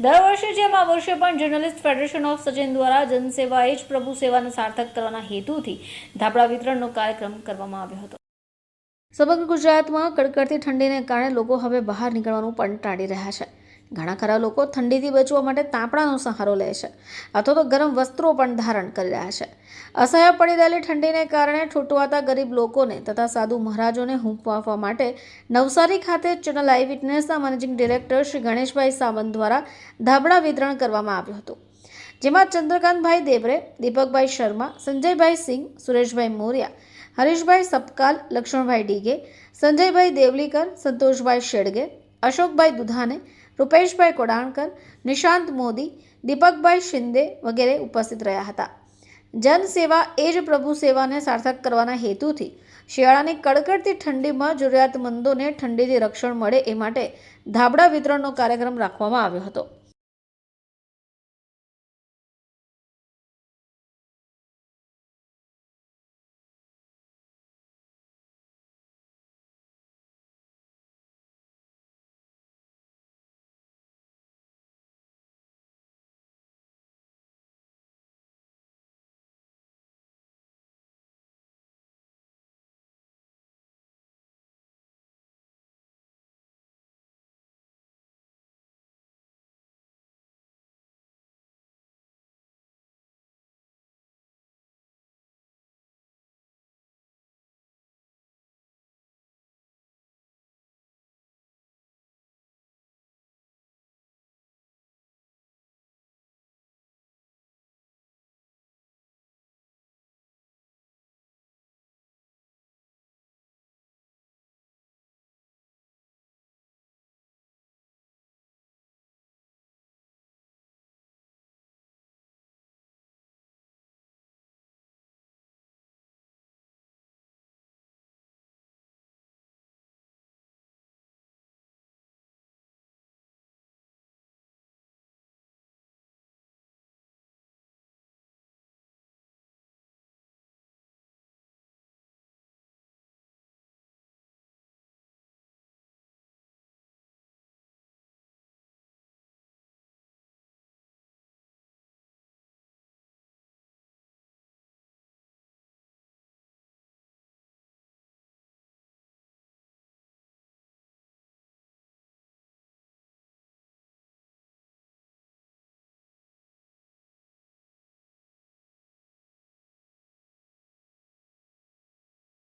દર વર્ષે જેમ આ વર્ષે પણ જર્નલિસ્ટ ફેડરેશન ઓફ સચિન દ્વારા જનસેવા એ જ પ્રભુ સેવાને સાર્થક કરવાના હેતુથી ધાબળા વિતરણનો કાર્યક્રમ કરવામાં આવ્યો હતો. સમગ્ર ગુજરાતમાં કડકડતી ઠંડીને કારણે લોકો હવે બહાર નીકળવાનું પણ ટાળી રહ્યા છે. ઘણા ખરા લોકો ઠંડીથી બચવા માટે તાપણાનો સહારો લે છે, અથવા તો ગરમ વસ્ત્રો પણ ધારણ કરી રહ્યા છે. અસહ્ય પડી રહેલી ઠંડીને કારણે છૂટવાતા ગરીબ લોકોને તથા સાધુ મહારાજોને હૂંફ માટે નવસારી ખાતે ચેનલ આઈ વિટનેસના મેનેજિંગ ડિરેક્ટર શ્રી ગણેશભાઈ સાવંત દ્વારા ધાબળા વિતરણ કરવામાં આવ્યું હતું. જેમાં ચંદ્રકાંતભાઈ દેવરે દીપકભાઈ શર્મા, સંજયભાઈ સિંહ, સુરેશભાઈ મોરિયા, હરીશભાઈ સપકાલ, લક્ષ્મણભાઈ ડીગે, સંજયભાઈ દેવલીકર, સંતોષભાઈ શેડગે, અશોકભાઈ દુધાને રૂપેશભાઈ કોડાણકર, નિશાંત મોદી, દીપકભાઈ શિંદે વગેરે ઉપસ્થિત રહ્યા હતા. જનસેવા એ જ પ્રભુ સેવાને સાર્થક કરવાના હેતુથી શિયાળાની કડકડતી ઠંડીમાં જરૂરિયાતમંદોને ઠંડીથી રક્ષણ મળે એ માટે ધાબળા વિતરણનો કાર્યક્રમ રાખવામાં આવ્યો હતો.